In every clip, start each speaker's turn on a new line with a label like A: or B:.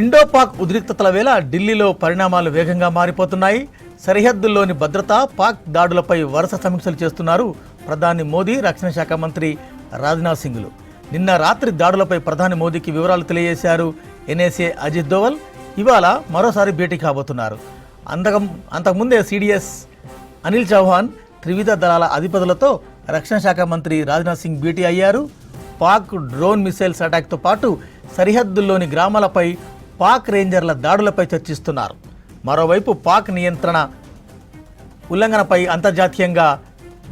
A: Indo Pak ఉద్రిక్తతల వేళ ఢిల్లీలో పరిణామాలు వేగంగా మారిపోతున్నాయి. సరిహద్దుల్లోని భద్రత పాక్ దాడులపై వరుస సమీక్షలు చేస్తున్నారు ప్రధాని మోదీ రక్షణ శాఖ మంత్రి రాజ్నాథ్ సింగ్లు. నిన్న రాత్రి దాడులపై ప్రధాని మోదీకి వివరాలు తెలియజేశారు ఎన్ఎస్ఏ అజిత్ దోవల్. ఇవాళ మరోసారి భేటీ కాబోతున్నారు. అంతకం అంతకుముందే సిడిఎస్ అనిల్ చౌహాన్ త్రివిధ దళాల అధిపతులతో రక్షణ శాఖ మంత్రి రాజ్నాథ్ సింగ్ భేటీ అయ్యారు. పాక్ డ్రోన్ మిసైల్స్ అటాక్తో పాటు సరిహద్దుల్లోని గ్రామాలపై పాక్ రేంజర్ల దాడులపై చర్చిస్తున్నారు. మరోవైపు పాక్ నియంత్రణ ఉల్లంఘనపై అంతర్జాతీయంగా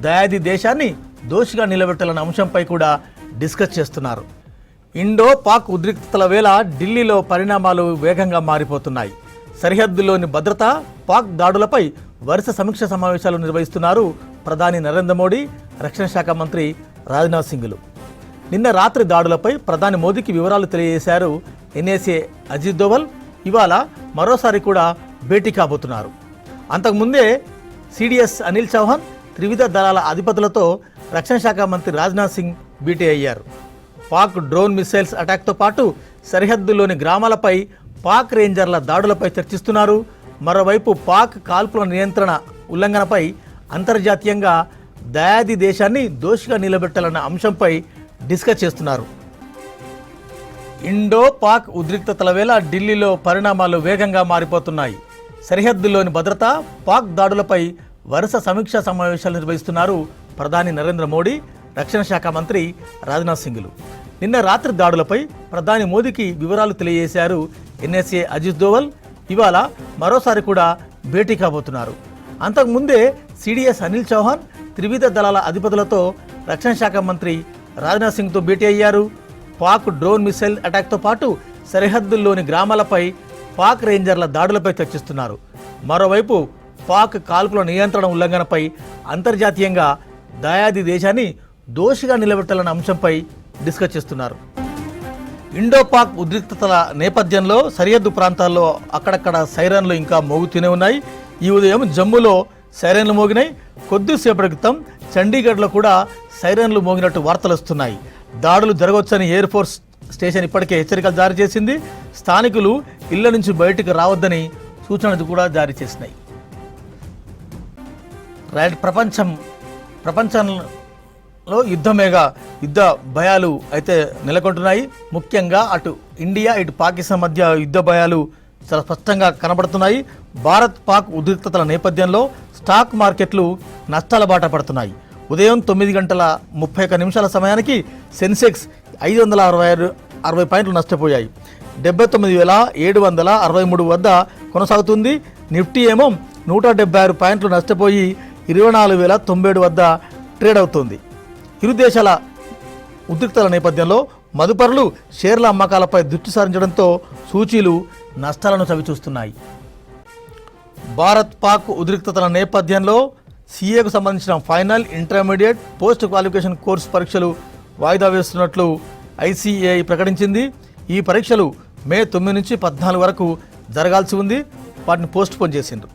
A: దయాది దేశాన్ని దోషిగా నిలబెట్టాలన్న అంశంపై కూడా డిస్కస్ చేస్తున్నారు. ఇండో పాక్ ఉద్రిక్తతల వేళ ఢిల్లీలో పరిణామాలు వేగంగా మారిపోతున్నాయి. సరిహద్దులోని భద్రత పాక్ దాడులపై వరుస సమీక్ష సమావేశాలు నిర్వహిస్తున్నారు ప్రధాని నరేంద్ర మోడీ రక్షణ శాఖ మంత్రి రాజ్నాథ్ సింగ్లు. నిన్న రాత్రి దాడులపై ప్రధాని మోదీకి వివరాలు తెలియజేశారు ఎన్ఏసీ అజిత్ దోవల్ ఇవాళ మరోసారి కూడా భేటీ కాబోతున్నారు. అంతకుముందే సిడిఎస్ అనిల్ చౌహాన్ త్రివిధ దళాల అధిపతులతో రక్షణ శాఖ మంత్రి రాజ్నాథ్ సింగ్ భేటీ అయ్యారు. పాక్ డ్రోన్ మిసైల్స్ అటాక్తో పాటు సరిహద్దుల్లోని గ్రామాలపై పాక్ రేంజర్ల దాడులపై చర్చిస్తున్నారు. మరోవైపు పాక్ కాల్పుల నియంత్రణ ఉల్లంఘనపై అంతర్జాతీయంగా దయాది దేశాన్ని దోషిగా నిలబెట్టాలన్న అంశంపై డిస్కస్ చేస్తున్నారు. ఇండో పాక్ ఉద్రిక్తతల వేళ ఢిల్లీలో పరిణామాలు వేగంగా మారిపోతున్నాయి. సరిహద్దులోని భద్రత పాక్ దాడులపై వరుస సమీక్షా సమావేశాలు నిర్వహిస్తున్నారు ప్రధాని నరేంద్ర మోడీ రక్షణ శాఖ మంత్రి రాజ్నాథ్ సింగ్లు. నిన్న రాత్రి దాడులపై ప్రధాని మోదీకి వివరాలు తెలియజేశారు ఎన్ఎస్ఏ అజిత్ దోవల్. ఇవాళ మరోసారి కూడా భేటీ కాబోతున్నారు. అంతకుముందే సిడిఎస్ అనిల్ చౌహాన్ త్రివిధ దళాల అధిపతులతో రక్షణ శాఖ మంత్రి రాజ్నాథ్ సింగ్తో భేటీ అయ్యారు. పాక్ డ్రోన్ మిసైల్ అటాక్తో పాటు సరిహద్దుల్లోని గ్రామాలపై పాక్ రేంజర్ల దాడులపై చర్చిస్తున్నారు. మరోవైపు పాక్ కాల్పుల నియంత్రణ ఉల్లంఘనపై అంతర్జాతీయంగా దయాది దేశాన్ని దోషిగా నిలబెట్టాలన్న అంశంపై డిస్కస్ చేస్తున్నారు. ఇండో పాక్ ఉద్రిక్తతల నేపథ్యంలో సరిహద్దు ప్రాంతాల్లో అక్కడక్కడ సైరన్లు ఇంకా మోగుతూనే ఉన్నాయి. ఈ ఉదయం జమ్మూలో సైరన్లు మోగినాయి. కొద్దిసేపటి క్రితం చండీగఢ్లో కూడా సైరన్లు మోగినట్టు వార్తలు వస్తున్నాయి. దాడులు జరగవచ్చని ఎయిర్ ఫోర్స్ స్టేషన్ ఇప్పటికే హెచ్చరికలు జారీ చేసింది. స్థానికులు ఇళ్ళ నుంచి బయటకు రావద్దని సూచనలు కూడా జారీ చేసినాయి. రైట్ ప్రపంచం ప్రపంచంలో యుద్ధమేగా యుద్ధ భయాలు అయితే నెలకొంటున్నాయి. ముఖ్యంగా అటు ఇండియా ఇటు పాకిస్తాన్ మధ్య యుద్ధ భయాలు చాలా స్పష్టంగా కనబడుతున్నాయి. భారత్ పాక్ ఉద్రిక్తతల నేపథ్యంలో స్టాక్ మార్కెట్లు నష్టాల బాట పడుతున్నాయి. ఉదయం తొమ్మిది గంటల ముప్పై ఒక్క నిమిషాల సమయానికి సెన్సెక్స్ ఐదు వందల అరవై ఆరు అరవై పాయింట్లు నష్టపోయాయి. డెబ్బై తొమ్మిది వేల ఏడు వందల అరవై మూడు వద్ద కొనసాగుతుంది. నిఫ్టీ ఏమో నూట డెబ్బై ఆరు పాయింట్లు నష్టపోయి ఇరవై నాలుగు వేల తొంభై ఏడు వద్ద ట్రేడ్ అవుతుంది. ఇరు దేశాల ఉద్రిక్తల నేపథ్యంలో మదుపరులు షేర్ల అమ్మకాలపై దృష్టి సారించడంతో సూచీలు నష్టాలను చవిచూస్తున్నాయి. భారత్ పాక్ ఉద్రిక్తతల నేపథ్యంలో సీఏకు సంబంధించిన final intermediate post qualification course పరీక్షలు వాయిదా వేస్తున్నట్లు ఐసీఏఐ ప్రకటించింది. ఈ పరీక్షలు మే తొమ్మిది నుంచి పద్నాలుగు వరకు జరగాల్సి ఉంది. వాటిని పోస్ట్ పోన్ చేసిండ్రు.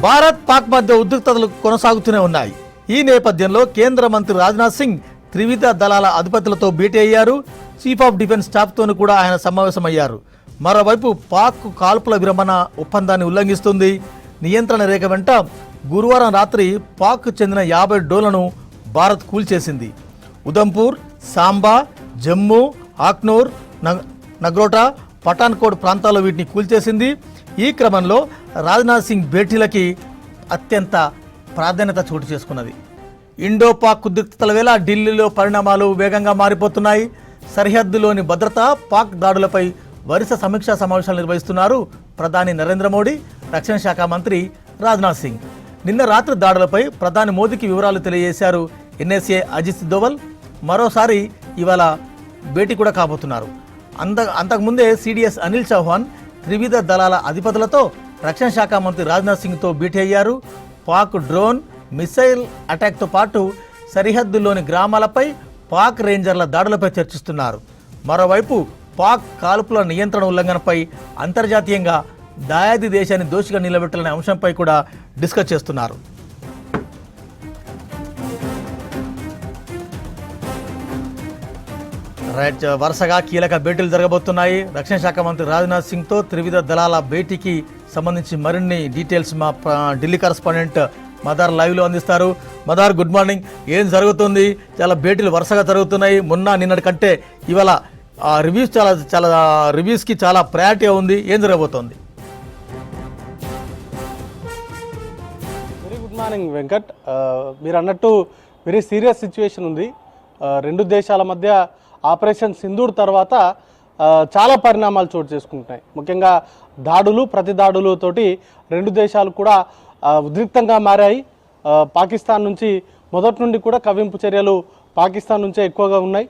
A: భారత్ పాక్ మధ్య ఉద్రిక్తతలు కొనసాగుతూనే ఉన్నాయి. ఈ నేపథ్యంలో కేంద్ర మంత్రి రాజ్నాథ్ సింగ్ త్రివిధ దళాల అధిపతులతో భేటీ అయ్యారు. చీఫ్ ఆఫ్ డిఫెన్స్ స్టాఫ్తోనూ కూడా ఆయన సమావేశమయ్యారు. మరోవైపు పాక్ కాల్పుల విరమణ ఒప్పందాన్ని ఉల్లంఘిస్తుంది. నియంత్రణ రేఖ వెంట గురువారం రాత్రి పాక్ చెందిన యాభై డోలను భారత్ కూల్చేసింది. ఉదంపూర్ సాంబా జమ్మూ ఆక్నూర్ నగ్రోటా పఠాన్కోట్ ప్రాంతాల్లో వీటిని కూల్చేసింది. ఈ క్రమంలో రాజ్నాథ్ సింగ్ భేటీలకి అత్యంత ప్రాధాన్యత చోటు చేసుకున్నది. ఇండో పాక్ ఉద్రిక్తతల వేళ ఢిల్లీలో పరిణామాలు వేగంగా మారిపోతున్నాయి. సరిహద్దులోని భద్రత పాక్ దాడులపై వరుస సమీక్షా సమావేశాలు నిర్వహిస్తున్నారు ప్రధాని నరేంద్ర మోడీ రక్షణ శాఖ మంత్రి రాజ్నాథ్ సింగ్. నిన్న రాత్రి దాడులపై ప్రధాని మోదీకి వివరాలు తెలియజేశారు ఎన్ఎస్ఏ అజిత్ దోవల్. మరోసారి ఇవాళ భేటీ కూడా కాబోతున్నారు. అంత అంతకుముందే సిడిఎస్ అనిల్ చౌహాన్ త్రివిధ దళాల అధిపతులతో రక్షణ శాఖ మంత్రి రాజ్నాథ్ సింగ్తో భేటీ అయ్యారు. పాక్ డ్రోన్ మిసైల్ అటాక్తో పాటు సరిహద్దుల్లోని గ్రామాలపై పాక్ రేంజర్ల దాడులపై చర్చిస్తున్నారు. మరోవైపు పాక్ కాల్పుల నియంత్రణ ఉల్లంఘనపై అంతర్జాతీయంగా దాయాది దేశాన్ని దోషిగా నిలబెట్టాలనే అంశంపై కూడా డిస్కస్ చేస్తున్నారు. రైట్ వరుసగా కీలక భేటీలు జరగబోతున్నాయి. రక్షణ శాఖ మంత్రి రాజ్నాథ్ సింగ్తో త్రివిధ దళాల భేటీకి సంబంధించి మరిన్ని డీటెయిల్స్ మా ఢిల్లీ కరస్పాండెంట్ మదార్ లైవ్లో అందిస్తారు. Madar good morning. ఏం జరుగుతుంది? చాలా భేటీలు వరుసగా జరుగుతున్నాయి. మొన్న నిన్నటి కంటే ఇవాళ రివ్యూస్ చాలా చాలా రివ్యూస్కి చాలా ప్రయారిటీ ఉంది. ఏం జరగబోతోంది?
B: మార్నింగ్ వెంకట్. మీరు అన్నట్టు వెరీ సీరియస్ సిచ్యువేషన్ ఉంది. రెండు దేశాల మధ్య ఆపరేషన్ సింధూర్ తర్వాత చాలా పరిణామాలు చోటు చేసుకుంటున్నాయి. ముఖ్యంగా దాడులు ప్రతి దాడులతోటి రెండు దేశాలు కూడా ఉద్రిక్తంగా మారాయి. పాకిస్తాన్ నుంచి మొదటి నుండి కూడా కవింపు చర్యలు పాకిస్తాన్ నుంచే ఎక్కువగా ఉన్నాయి.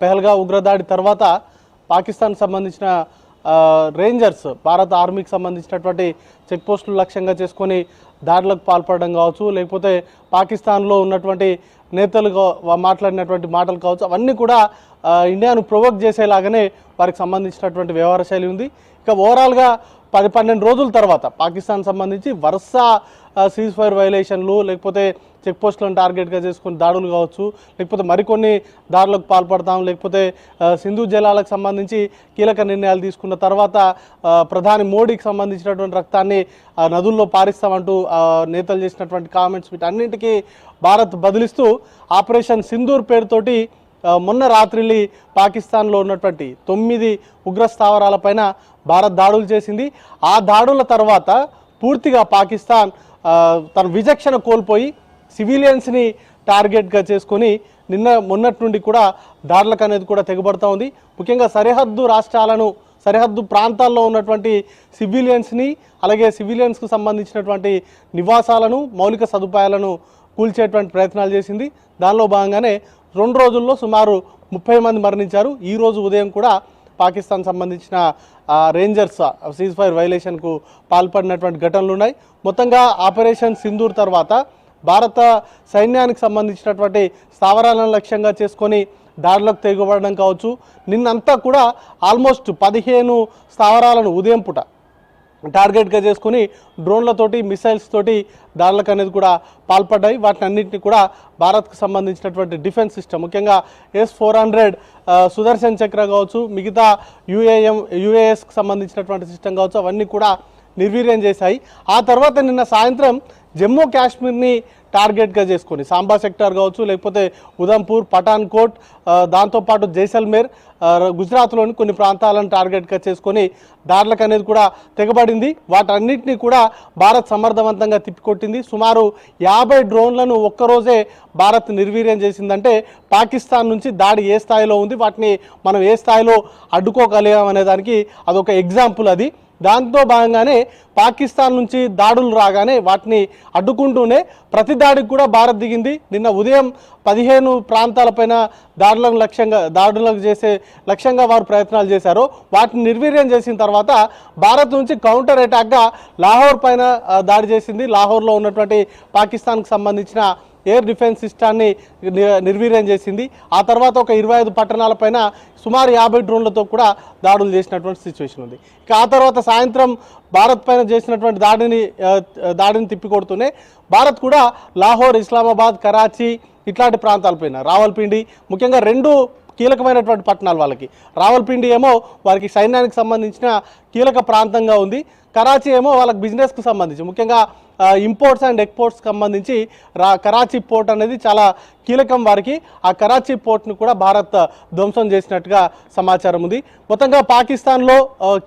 B: పెహల్గా ఉగ్రదాడి తర్వాత పాకిస్తాన్ సంబంధించిన రేంజర్స్ భారత ఆర్మీకి సంబంధించినటువంటి చెక్ పోస్టులు లక్ష్యంగా చేసుకొని దాడులకు పాల్పడడం కావచ్చు లేకపోతే పాకిస్తాన్లో ఉన్నటువంటి నేతలు మాట్లాడినటువంటి మాటలు కావచ్చు అవన్నీ కూడా ఇండియాను ప్రొవోక్ చేసేలాగానే వారికి సంబంధించినటువంటి వ్యవహార శైలి ఉంది. ఇక ఓవరాల్గా పది పన్నెండు రోజుల తర్వాత పాకిస్తాన్ సంబంధించి వరుస సీజ్ ఫైర్ వైలేషన్లు లేకపోతే చెక్ పోస్టులను టార్గెట్గా చేసుకుని దాడులు కావచ్చు లేకపోతే మరికొన్ని దాడులకు పాల్పడతాం లేకపోతే సింధు జలాలకు సంబంధించి కీలక నిర్ణయాలు తీసుకున్న తర్వాత ప్రధాని మోడీకి సంబంధించినటువంటి రక్తాన్ని ఆ, నదుల్లో పారిస్తామంటూ నేతలు చేసినటువంటి కామెంట్స్ వీటన్నింటికీ భారత్ బదిలిస్తూ ఆపరేషన్ సింధూర్ పేరుతోటి మొన్న రాత్రిళ్ళి పాకిస్తాన్లో ఉన్నటువంటి తొమ్మిది ఉగ్ర స్థావరాలపైన భారత్ దాడులు చేసింది. ఆ దాడుల తర్వాత పూర్తిగా పాకిస్తాన్ తన విచక్షణ కోల్పోయి సివిలియన్స్ని టార్గెట్గా చేసుకొని నిన్న మొన్నటి నుండి కూడా దాడులకు అనేది కూడా తెగబడుతూ ఉంది. ముఖ్యంగా సరిహద్దు రాష్ట్రాలను సరిహద్దు ప్రాంతాల్లో ఉన్నటువంటి సివిలియన్స్ని అలాగే సివిలియన్స్కు సంబంధించినటువంటి నివాసాలను మౌలిక సదుపాయాలను కూల్చేటువంటి ప్రయత్నాలు చేసింది. దానిలో భాగంగానే రెండు రోజుల్లో సుమారు ముప్పై మంది మరణించారు. ఈరోజు ఉదయం కూడా పాకిస్తాన్ సంబంధించిన రేంజర్స్ సీజ్ ఫైర్ వైలేషన్కు పాల్పడినటువంటి ఘటనలు ఉన్నాయి. మొత్తంగా ఆపరేషన్ సింధూర్ తర్వాత భారత సైన్యానికి సంబంధించినటువంటి స్థావరాలను లక్ష్యంగా చేసుకొని దారిలోకి తెగబడడం కావచ్చు. నిన్నంతా కూడా ఆల్మోస్ట్ పదిహేను స్థావరాలను ఉదయం పూట టార్గెట్గా చేసుకుని డ్రోన్లతోటి మిసైల్స్ తోటి దాడులకు అనేది కూడా పాల్పడ్డాయి. వాటిని అన్నింటినీ కూడా భారత్కు సంబంధించినటువంటి డిఫెన్స్ సిస్టమ్ ముఖ్యంగా S four hundred Sudarshan Chakra కావచ్చు మిగతా యుఏఎం యుఏఎస్కి సంబంధించినటువంటి సిస్టమ్ కావచ్చు అవన్నీ కూడా నిర్వీర్యం చేశాయి. ఆ తర్వాత నిన్న సాయంత్రం జమ్మూ కాశ్మీర్ని టార్గెట్గా చేసుకొని సాంబా సెక్టార్ కావచ్చు లేకపోతే ఉదంపూర్ పఠాన్కోట్ దాంతోపాటు జైసల్మేర్ గుజరాత్లోని కొన్ని ప్రాంతాలను టార్గెట్గా చేసుకొని దాడులకు అనేది కూడా తెగబడింది. వాటన్నిటిని కూడా భారత్ సమర్థవంతంగా తిప్పికొట్టింది. సుమారు యాభై డ్రోన్లను ఒక్కరోజే భారత్ నిర్వీర్యం చేసిందంటే పాకిస్తాన్ నుంచి దాడి ఏ స్థాయిలో ఉంది? వాటిని మనం ఏ స్థాయిలో అడ్డుకోగలిగాం అనే దానికి అదొక ఎగ్జాంపుల్ అది. దాంతో భాగంగానే పాకిస్తాన్ నుంచి దాడులు రాగానే వాటిని అడ్డుకుంటూనే ప్రతి దాడికి కూడా భారత్ దిగింది. నిన్న ఉదయం పదిహేను ప్రాంతాలపైన దాడులను లక్ష్యంగా దాడులకు చేసే లక్ష్యంగా వారు ప్రయత్నాలు చేశారు. వాటిని నిర్వీర్యం చేసిన తర్వాత భారత్ నుంచి కౌంటర్ అటాక్గా లాహోర్ పైన దాడి చేసింది. లాహోర్లో ఉన్నటువంటి పాకిస్తాన్కి సంబంధించిన ఎయిర్ డిఫెన్స్ సిస్టాన్ని నిర్వీర్యం చేసింది. ఆ తర్వాత ఒక ఇరవై ఐదు పట్టణాలపైన సుమారు యాభై డ్రోన్లతో కూడా దాడులు చేసినటువంటి సిచ్యువేషన్ ఉంది. ఇక ఆ తర్వాత సాయంత్రం భారత్ పైన చేసినటువంటి దాడిని దాడిని తిప్పికొడుతూనే భారత్ కూడా లాహోర్ ఇస్లామాబాద్ కరాచీ ఇట్లాంటి ప్రాంతాలపైన రావల్పిండి ముఖ్యంగా రెండు కీలకమైనటువంటి పట్టణాలు వాళ్ళకి. రావల్పిండి ఏమో వారికి సైన్యానికి సంబంధించిన కీలక ప్రాంతంగా ఉంది. కరాచీ ఏమో వాళ్ళకి బిజినెస్కు సంబంధించి ముఖ్యంగా ఇంపోర్ట్స్ అండ్ ఎక్స్పోర్ట్స్ సంబంధించి రా కరాచీ పోర్ట్ అనేది చాలా కీలకం వారికి. ఆ కరాచీ పోర్ట్ను కూడా భారత్ ధ్వంసం చేసినట్టుగా సమాచారం ఉంది. మొత్తంగా పాకిస్తాన్లో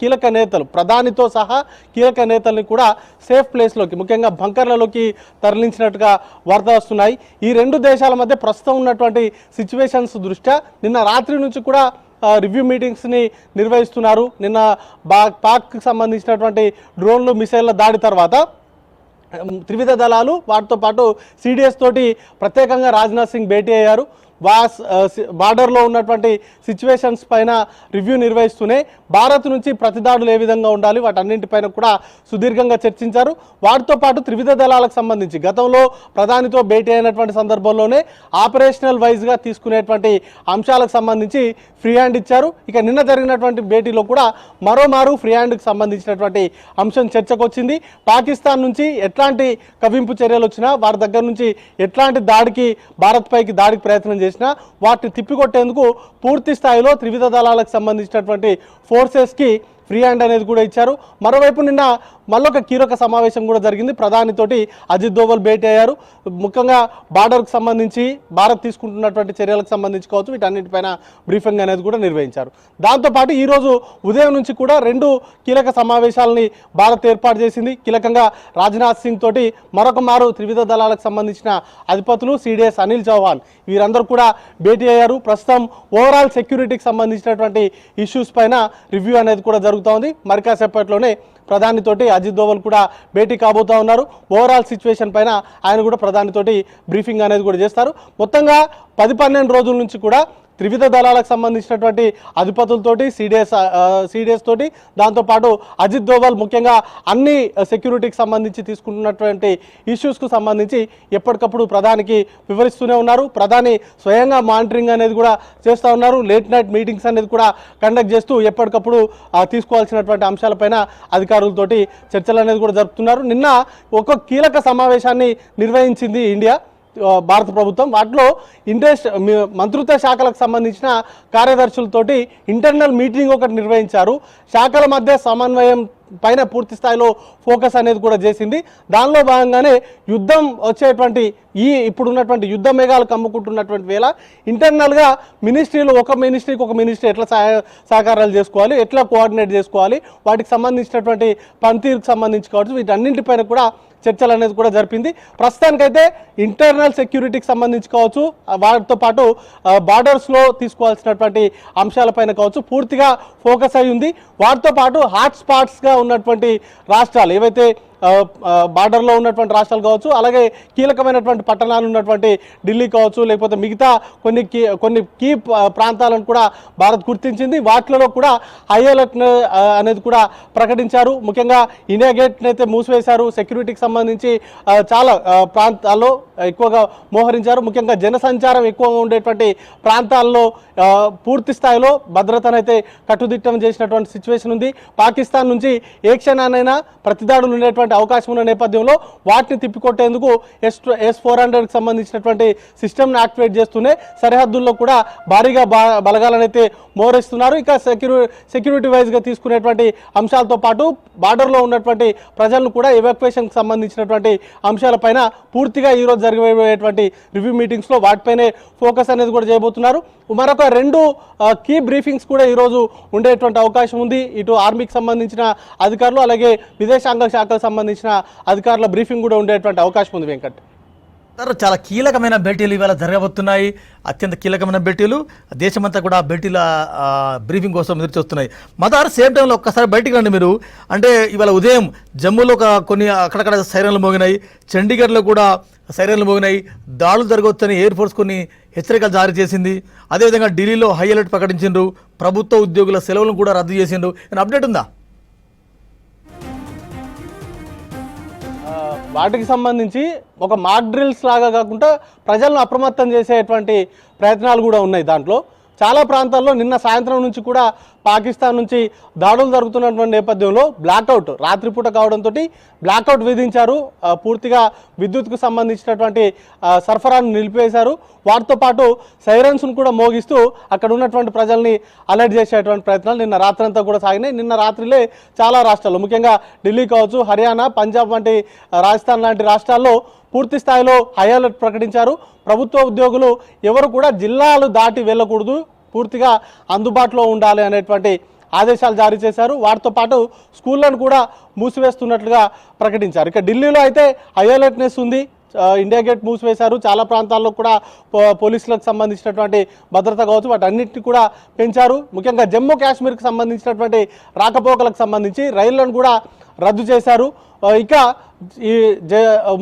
B: కీలక నేతలు ప్రధానితో సహా కీలక నేతల్ని కూడా సేఫ్ ప్లేస్లోకి ముఖ్యంగా బంకర్లలోకి తరలించినట్టుగా వార్తలు వస్తున్నాయి. ఈ రెండు దేశాల మధ్య ప్రస్తుతం ఉన్నటువంటి సిచ్యువేషన్స్ దృష్ట్యా నిన్న రాత్రి నుంచి కూడా రివ్యూ మీటింగ్స్ని నిర్వహిస్తున్నారు. నిన్న బా పాక్కి సంబంధించినటువంటి డ్రోన్లు మిసైళ్ళ దాడి తర్వాత త్రివిధ దళాలు వాటితో పాటు సిడిఎస్ తోటి ప్రత్యేకంగా రాజ్నాథ్ సింగ్ భేటీ అయ్యారు. బార్డర్లో ఉన్నటువంటి సిచ్యువేషన్స్ పైన రివ్యూ నిర్వహిస్తూనే భారత్ నుంచి ప్రతిదాడులు ఏ విధంగా ఉండాలి వాటన్నింటిపైన కూడా సుదీర్ఘంగా చర్చించారు. వాటితో పాటు త్రివిధ దళాలకు సంబంధించి గతంలో ప్రధానితో భేటీ అయినటువంటి సందర్భంలోనే ఆపరేషనల్ వైజ్గా తీసుకునేటువంటి అంశాలకు సంబంధించి ఫ్రీ హ్యాండ్ ఇచ్చారు. ఇక నిన్న జరిగినటువంటి భేటీలో కూడా మరోమారు ఫ్రీ హ్యాండ్కి సంబంధించినటువంటి అంశం చర్చకు వచ్చింది పాకిస్తాన్ నుంచి ఎట్లాంటి కవింపు చర్యలు వచ్చినా వారి దగ్గర నుంచి ఎట్లాంటి దాడికి భారత్ పైకి దాడికి ప్రయత్నం చేసినా వాటిని తిప్పికొట్టేందుకు పూర్తి స్థాయిలో త్రివిధ దళాలకు సంబంధించినటువంటి ఫోర్సెస్కి ఫ్రీ హ్యాండ్ అనేది కూడా ఇచ్చారు. మరోవైపు నిన్న మళ్ళొక కీలక సమావేశం కూడా జరిగింది. ప్రధానితోటి అజిత్ దోవల్ భేటీ అయ్యారు. ముఖ్యంగా బార్డర్కు సంబంధించి భారత్ తీసుకుంటున్నటువంటి చర్యలకు సంబంధించి కావచ్చు వీటన్నిటిపైన బ్రీఫింగ్ అనేది కూడా నిర్వహించారు. దాంతోపాటు ఈరోజు ఉదయం నుంచి కూడా రెండు కీలక సమావేశాలని భారత్ ఏర్పాటు చేసింది. కీలకంగా రాజ్నాథ్ సింగ్ తోటి మరొక మారు త్రివిధ దళాలకు సంబంధించిన అధిపతులు సిడిఎస్ అనిల్ చౌహాన్. వీరందరూ కూడా భేటీ అయ్యారు. ప్రస్తుతం ఓవరాల్ సెక్యూరిటీకి సంబంధించినటువంటి ఇష్యూస్ పైన రివ్యూ అనేది కూడా జరుగుతుంది. మరి కాసేపట్లోనే ప్రధానితోటి అజిత్ దోవల్ కూడా భేటీ కాబోతా ఉన్నారు. ఓవరాల్ సిచ్యువేషన్ పైన ఆయన కూడా ప్రధానితోటి బ్రీఫింగ్ అనేది కూడా చేస్తారు. మొత్తంగా పది పన్నెండు రోజుల నుంచి కూడా త్రివిధ దళాలకు సంబంధించినటువంటి అధిపతులతోటి సిడిఎస్ సిడిఎస్ తోటి దాంతోపాటు అజిత్ దోవల్ ముఖ్యంగా అన్ని సెక్యూరిటీకి సంబంధించి తీసుకుంటున్నటువంటి ఇష్యూస్కు సంబంధించి ఎప్పటికప్పుడు ప్రధానికి వివరిస్తూనే ఉన్నారు. ప్రధాని స్వయంగా మానిటరింగ్ అనేది కూడా చేస్తూ ఉన్నారు. లేట్ నైట్ మీటింగ్స్ అనేది కూడా కండక్ట్ చేస్తూ ఎప్పటికప్పుడు తీసుకోవాల్సినటువంటి అంశాలపైన అధికారులతోటి చర్చలు అనేది కూడా జరుపుతున్నారు. నిన్న ఒక కీలక సమావేశాన్ని నిర్వహించింది ఇండియా. భారత ప్రభుత్వం వాటిలో ఇంట్రెస్ట్ మంత్రిత్వ శాఖలకు సంబంధించిన కార్యదర్శులతోటి ఇంటర్నల్ మీటింగ్ ఒకటి నిర్వహించారు. శాఖల మధ్య సమన్వయం పైన పూర్తి స్థాయిలో ఫోకస్ అనేది కూడా చేసింది. దానిలో భాగంగానే యుద్ధం వచ్చేటువంటి ఈ ఇప్పుడు ఉన్నటువంటి యుద్ధ మేఘాలు కమ్ముకుంటున్నటువంటి వేళ ఇంటర్నల్గా మినిస్ట్రీలు ఒక మినిస్ట్రీకి ఒక మినిస్ట్రీ ఎట్లా సహాయ సహకారాలు చేసుకోవాలి ఎట్లా కోఆర్డినేట్ చేసుకోవాలి వాటికి సంబంధించినటువంటి పనితీరుకు సంబంధించి కావచ్చు వీటన్నింటిపైన కూడా చర్చలు అనేది కూడా జరిపింది. ప్రస్తుతానికైతే ఇంటర్నల్ సెక్యూరిటీకి సంబంధించి కావచ్చు వాటితో పాటు బార్డర్స్లో తీసుకోవాల్సినటువంటి అంశాలపైన కావచ్చు పూర్తిగా ఫోకస్ అయి ఉంది వాటితో పాటు హాట్ స్పాట్స్గా ఉన్నటువంటి రాష్ట్రాలు ఏవైతే బార్డర్లో ఉన్నటువంటి రాష్ట్రాలు కావచ్చు అలాగే కీలకమైనటువంటి పట్టణాలు ఉన్నటువంటి ఢిల్లీ కావచ్చు లేకపోతే మిగతా కొన్ని కీ కొన్ని కీ ప్రాంతాలను కూడా భారత్ గుర్తించింది. వాటిలో కూడా హై అలర్ట్ అనేది కూడా ప్రకటించారు. ముఖ్యంగా ఇండియా గేట్ని అయితే మూసివేశారు. సెక్యూరిటీకి సంబంధించి చాలా ప్రాంతాల్లో ఎక్కువగా మోహరించారు. ముఖ్యంగా జనసంచారం ఎక్కువగా ఉండేటువంటి ప్రాంతాల్లో పూర్తి స్థాయిలో భద్రతనైతే కట్టుదిట్టం చేసినటువంటి సిచ్యువేషన్ ఉంది. పాకిస్తాన్ నుంచి ఏ క్షణానైనా ప్రతిదాడులు ఉండేటువంటి అవకాశం ఉన్న నేపథ్యంలో వాటిని తిప్పికొట్టేందుకు ఎస్ ఎస్ ఫోర్ హండ్రెడ్కి సంబంధించినటువంటి సిస్టమ్ను యాక్టివేట్ చేస్తూనే సరిహద్దుల్లో కూడా భారీగా బలగాలనైతే మోరేస్తున్నారు. ఇక సెక్యూరి సెక్యూరిటీ వైజ్గా తీసుకునేటువంటి అంశాలతో పాటు బార్డర్లో ఉన్నటువంటి ప్రజలను కూడా ఎవాక్యుయేషన్కి సంబంధించినటువంటి అంశాలపైన పూర్తిగా ఈరోజు జరగబోయేటువంటి రివ్యూ మీటింగ్స్లో వాటిపైనే ఫోకస్ అనేది కూడా చేయబోతున్నారు. మరొక రెండు కీ బ్రీఫింగ్స్ కూడా ఈరోజు ఉండేటువంటి అవకాశం ఉంది. ఇటు ఆర్మీకి సంబంధించిన అధికారులు అలాగే విదేశాంగ శాఖకు సంబంధించిన అధికారుల బ్రీఫింగ్ కూడా ఉండేటువంటి అవకాశం ఉంది వెంకట్.
A: సార్ చాలా కీలకమైన భేటీలు ఇవాళ జరగబోతున్నాయి. అత్యంత కీలకమైన భేటీలు దేశమంతా కూడా భేటీల బ్రీఫింగ్ కోసం ఎదురు చూస్తున్నాయి. మదార్ సేమ్ టైంలో ఒక్కసారి బయటికి రండి మీరు. అంటే ఇవాళ ఉదయం జమ్మూలో ఒక కొన్ని అక్కడక్కడ సైరన్లు మోగినాయి. చండీగఢ్లో కూడా సైరన్లు మోగినాయి. దాడులు జరగవచ్చని ఎయిర్ ఫోర్స్ కొన్ని హెచ్చరికలు జారీ చేసింది. అదేవిధంగా ఢిల్లీలో హై అలర్ట్ ప్రకటించిండ్రు. ప్రభుత్వ ఉద్యోగుల సెలవులను కూడా రద్దు చేసిండ్రు. అప్డేట్ ఉందా?
B: వాటికి సంబంధించి ఒక మాక్ డ్రిల్స్ లాగా కాకుండా ప్రజలను అప్రమత్తం చేసేటువంటి ప్రయత్నాలు కూడా ఉన్నాయి దాంట్లో. చాలా ప్రాంతాల్లో నిన్న సాయంత్రం నుంచి కూడా పాకిస్తాన్ నుంచి దాడులు జరుగుతున్నటువంటి నేపథ్యంలో బ్లాక్అవుట్ రాత్రిపూట కావడంతో బ్లాక్అవుట్ విధించారు. పూర్తిగా విద్యుత్కు సంబంధించినటువంటి సరఫరాను నిలిపివేశారు. వాటితో పాటు సైరన్స్ను కూడా మోగిస్తూ అక్కడ ఉన్నటువంటి ప్రజల్ని అలర్ట్ చేసేటువంటి ప్రయత్నాలు నిన్న రాత్రంతా కూడా సాగినాయి. నిన్న రాత్రిలే చాలా రాష్ట్రాలు ముఖ్యంగా ఢిల్లీ కావచ్చు హర్యానా పంజాబ్ వంటి రాజస్థాన్ లాంటి రాష్ట్రాల్లో పూర్తి స్థాయిలో హై అలర్ట్ ప్రకటించారు. ప్రభుత్వ ఉద్యోగులు ఎవరు కూడా జిల్లాలు దాటి వెళ్ళకూడదు. పూర్తిగా అందుబాటులో ఉండాలి అనేటువంటి ఆదేశాలు జారీ చేశారు. వాటితో పాటు స్కూళ్ళను కూడా మూసివేస్తున్నట్లుగా ప్రకటించారు. ఇక ఢిల్లీలో అయితే హై అలర్ట్నెస్ ఉంది. ఇండియా గేట్ మూసివేశారు. చాలా ప్రాంతాల్లో కూడా పో- పోలీసులకు సంబంధించినటువంటి భద్రత కావచ్చు వాటి అన్నింటినీ కూడా పెంచారు. ముఖ్యంగా జమ్మూ కాశ్మీర్కి సంబంధించినటువంటి రాకపోకలకు సంబంధించి రైళ్ళను కూడా రద్దు చేశారు. ఇక ఈ జ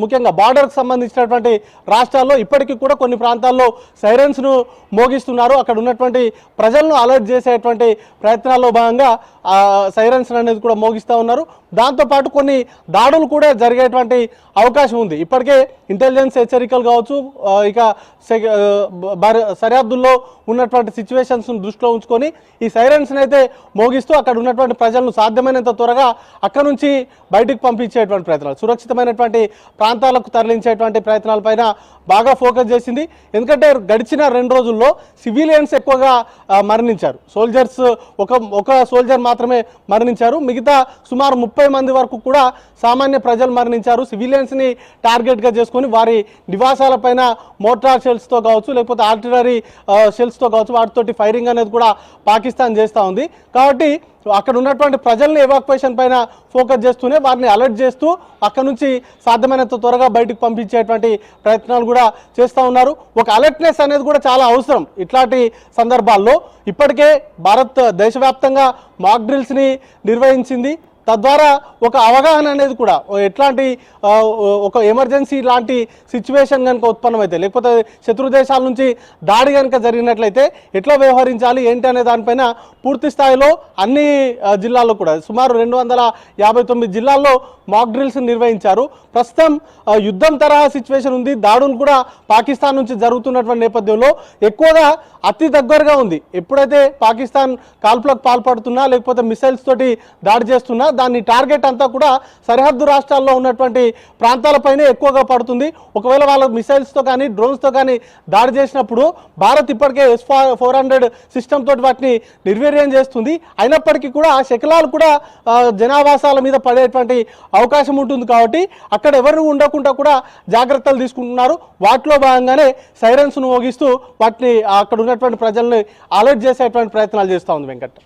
B: ముఖ్యంగా బార్డర్కి సంబంధించినటువంటి రాష్ట్రాల్లో ఇప్పటికీ కూడా కొన్ని ప్రాంతాల్లో సైరన్స్ను మోగిస్తున్నారు. అక్కడ ఉన్నటువంటి ప్రజలను అలర్ట్ చేసేటువంటి ప్రయత్నాల్లో భాగంగా ఆ సైరన్స్ అనేది కూడా మోగిస్తూ ఉన్నారు. దాంతోపాటు కొన్ని దాడులు కూడా జరిగేటువంటి అవకాశం ఉంది. ఇప్పటికే ఇంటెలిజెన్స్ హెచ్చరికలు కావచ్చు ఇక సరిహద్దుల్లో ఉన్నటువంటి సిచ్యువేషన్స్ను దృష్టిలో ఉంచుకొని ఈ సైరన్స్ని అయితే మోగిస్తూ అక్కడ ఉన్నటువంటి ప్రజలను సాధ్యమైనంత త్వరగా అక్కడ నుంచి బయటకు పంపించేటువంటి ప్రయత్నాలు. సురక్షితమైనటువంటి ప్రాంతాలకు తరలించేటువంటి ప్రయత్నాలపైన బాగా ఫోకస్ చేసింది. ఎందుకంటే గడిచిన రెండు రోజుల్లో సివిలియన్స్ ఎక్కువగా మరణించారు. సోల్జర్స్ ఒక ఒక సోల్జర్ మాత్రమే మరణించారు. మిగతా సుమారు ముప్పై మంది వరకు కూడా సామాన్య ప్రజలు మరణించారు. సివిలియన్స్ని టార్గెట్గా చేసుకొని వారి నివాసాలపైన మోటార్ షెల్స్తో కావచ్చు లేకపోతే ఆర్టిలరీ షెల్స్తో కావచ్చు వాటితోటి ఫైరింగ్ అనేది కూడా పాకిస్తాన్ చేస్తూ ఉంది. కాబట్టి అక్కడ ఉన్నటువంటి ప్రజల్ని ఎవాక్యుయేషన్ పైన ఫోకస్ చేస్తూనే వారిని అలర్ట్ చేస్తూ అక్కడ నుంచి సాధ్యమైనంత త్వరగా బయటకు పంపించేటువంటి ప్రయత్నాలు కూడా చేస్తూ ఉన్నారు. ఒక అలర్ట్నెస్ అనేది కూడా చాలా అవసరం ఇట్లాంటి సందర్భాల్లో. ఇప్పటికే భారత్ దేశవ్యాప్తంగా మాక్ డ్రిల్స్ని నిర్వహించింది. తద్వారా ఒక అవగాహన అనేది కూడా ఎట్లాంటి ఒక ఎమర్జెన్సీ లాంటి సిచ్యువేషన్ కనుక ఉత్పన్నమైతే లేకపోతే శత్రు దేశాల నుంచి దాడి కనుక జరిగినట్లయితే ఎట్లా వ్యవహరించాలి ఏంటి అనే దానిపైన పూర్తి స్థాయిలో అన్ని జిల్లాల్లో కూడా సుమారు రెండు వందల యాభై తొమ్మిది జిల్లాల్లో మాక్ డ్రిల్స్ నిర్వహించారు. ప్రస్తుతం యుద్ధం తరహా సిచ్యువేషన్ ఉంది. దాడులు కూడా పాకిస్తాన్ నుంచి జరుగుతున్నటువంటి నేపథ్యంలో ఎక్కువగా అతి దగ్గరగా ఉంది. ఎప్పుడైతే పాకిస్తాన్ కాల్పులకు పాల్పడుతున్నా లేకపోతే మిసైల్స్ తోటి దాడి చేస్తున్నా దాన్ని టార్గెట్ అంతా కూడా సరిహద్దు రాష్ట్రాల్లో ఉన్నటువంటి ప్రాంతాలపైనే ఎక్కువగా పడుతుంది. ఒకవేళ వాళ్ళ మిసైల్స్తో కానీ డ్రోన్స్తో కానీ దాడి చేసినప్పుడు భారత్ ఇప్పటికే ఎస్ ఫోర్ హండ్రెడ్ సిస్టమ్ తోటి వాటిని నిర్వీర్యం చేస్తుంది. అయినప్పటికీ కూడా ఆ శకలాలు కూడా జనావాసాల మీద పడేటువంటి అవకాశం ఉంటుంది కాబట్టి అక్కడ ఎవరు ఉండకుండా కూడా జాగ్రత్తలు తీసుకుంటున్నారు. వాటిలో భాగంగానే సైరన్స్ను మోగిస్తూ వాటిని అక్కడ ఉన్నటువంటి ప్రజల్ని అలర్ట్ చేసేటువంటి ప్రయత్నాలు చేస్తూ ఉంది వెంకట్.